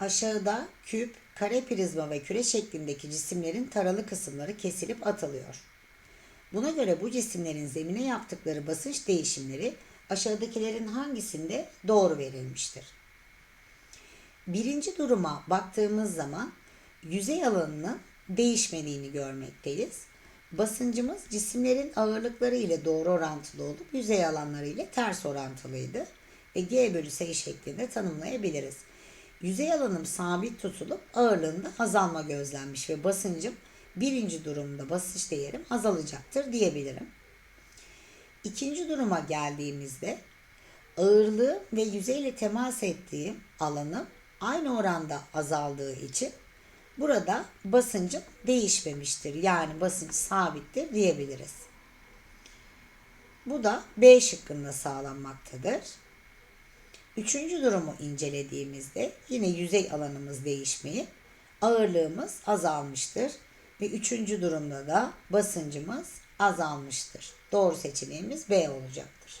Aşağıda küp, kare prizma ve küre şeklindeki cisimlerin taralı kısımları kesilip atılıyor. Buna göre bu cisimlerin zemine yaptıkları basınç değişimleri aşağıdakilerin hangisinde doğru verilmiştir? Birinci duruma baktığımız zaman yüzey alanının değişmediğini görmekteyiz. Basıncımız cisimlerin ağırlıkları ile doğru orantılı olup yüzey alanları ile ters orantılıydı. Ve G bölü S şeklinde tanımlayabiliriz. Yüzey alanım sabit tutulup ağırlığında azalma gözlenmiş ve basıncım birinci durumda basınç değerim azalacaktır diyebilirim. İkinci duruma geldiğimizde ağırlığı ve yüzeyle temas ettiğim alanım aynı oranda azaldığı için burada basıncım değişmemiştir. Yani basınç sabittir diyebiliriz. Bu da B şıkkında sağlanmaktadır. Üçüncü durumu incelediğimizde yine yüzey alanımız değişmeyip ağırlığımız azalmıştır. Ve üçüncü durumda da basıncımız azalmıştır. Doğru seçeneğimiz B olacaktır.